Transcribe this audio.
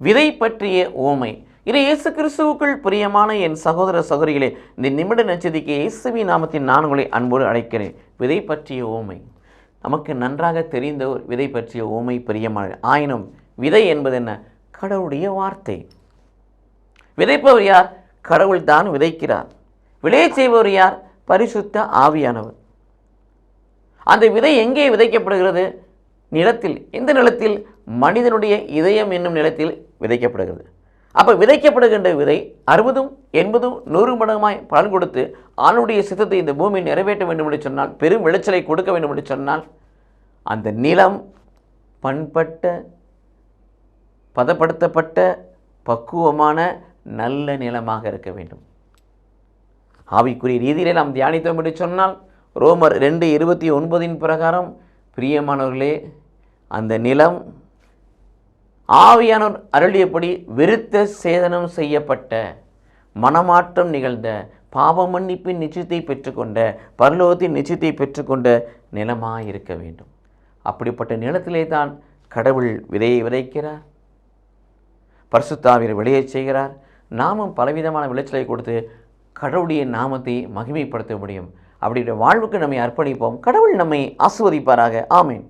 விதை பற்றிய ஓமை. இது இயேசு கிறிஸ்துவுக்குள் பிரியமான என் சகோதர சகோதரிகளே இந்த நிமிட நச்சதிக்கு இயேசுவி நாமத்தின் நான் உங்களை அன்போடு அழைக்கிறேன். விதை பற்றிய ஓமை. நமக்கு நன்றாக தெரிந்த ஒரு விதை பற்றிய ஓமை பிரியமான ஆயினும் விதை என்பது என்ன? கடவுளுடைய வார்த்தை. விதைப்பவர் யார்? கடவுள் தான் விதைக்கிறார். விளைய செய்பவர் யார்? பரிசுத்த ஆவியானவர். அந்த விதை எங்கே விதைக்கப்படுகிறது? நிலத்தில். எந்த நிலத்தில்? மனிதனுடைய இதயம் என்னும் நிலத்தில் விதைக்கப்படுகிறது. அப்போ விதைக்கப்படுகின்ற விதை அறுபதும் எண்பதும் நூறு மடங்குமாய் பலன் கொடுத்து ஆணுடைய சித்தத்தை இந்த பூமி நிறைவேற்ற வேண்டும் என்று சொன்னால் பெரும் விளைச்சலை கொடுக்க வேண்டும் என்று சொன்னால் அந்த நிலம் பண்பட்ட பதப்படுத்தப்பட்ட பக்குவமான நல்ல நிலமாக இருக்க வேண்டும். ஆவிக்குரிய ரீதியிலே நாம் தியானித்தோம் என்று சொன்னால் ரோமர் ரெண்டு இருபத்தி ஒன்பதின் பிரகாரம் பிரியமானவர்களே அந்த நிலம் ஆவியானவர் அருளியபடி விருத்த சேதனம் செய்யப்பட்ட மனமாற்றம் நிகழ்ந்த பாவ மன்னிப்பின் நிச்சயத்தை பெற்றுக்கொண்ட பரலோகத்தின் நிச்சயத்தை பெற்றுக்கொண்ட நிலமாக இருக்க வேண்டும். அப்படிப்பட்ட நிலத்திலே தான் கடவுள் விதையை விதைக்கிறார். பரிசுத்தாவியர் விளையச் செய்கிறார். நாமும் பலவிதமான விளைச்சலை கொடுத்து கடவுளுடைய நாமத்தை மகிமைப்படுத்த முடியும். அப்படின்ற வாழ்வுக்கு நம்மை அர்ப்பணிப்போம். கடவுள் நம்மை ஆசுவதிப்பாராக ஆமேன்.